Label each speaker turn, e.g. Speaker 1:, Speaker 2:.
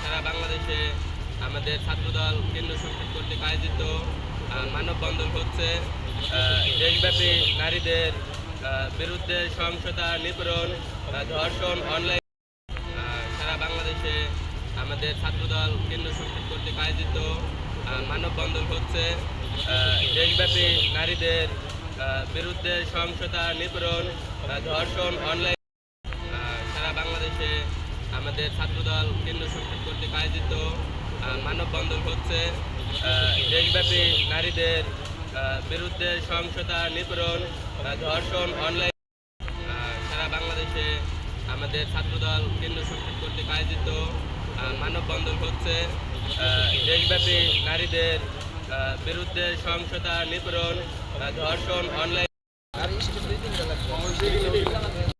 Speaker 1: সারা
Speaker 2: বাংলাদেশে আমাদের ছাত্রদল কেন্দ্র সংসদ কর্তৃক আয়োজিত মানববন্ধন হচ্ছে। দেশব্যাপী নারীদের বিরুদ্ধে সহিংসতা আহ, ধর্ষণ অনলাইন সারা বাংলাদেশে আমাদের ছাত্রদল কেন্দ্র সংসদ কর্তৃক আয়োজিত মানববন্ধন হচ্ছে আহ, দেশব্যাপী নারীদের বিরুদ্ধে সহিংসতা নিপীড়ন ধর্ষণ অনলাইন সারা বাংলাদেশে আমাদের ছাত্রদল কেন্দ্র সংসদ কর্তৃক আয়োজিত মানববন্ধন হচ্ছে দেশব্যাপী নারীদের বিরুদ্ধে সহিংসতা নিপীড়ন ধর্ষণ অনলাইন সারা বাংলাদেশে আমাদের ছাত্রদল কেন্দ্র সংসদ কর্তৃক আয়োজিত মানববন্ধন হচ্ছে দেশব্যাপী নারীদের বিরুদ্ধে সহিংসতা নিপীড়ন ধর্ষণ অনলাইন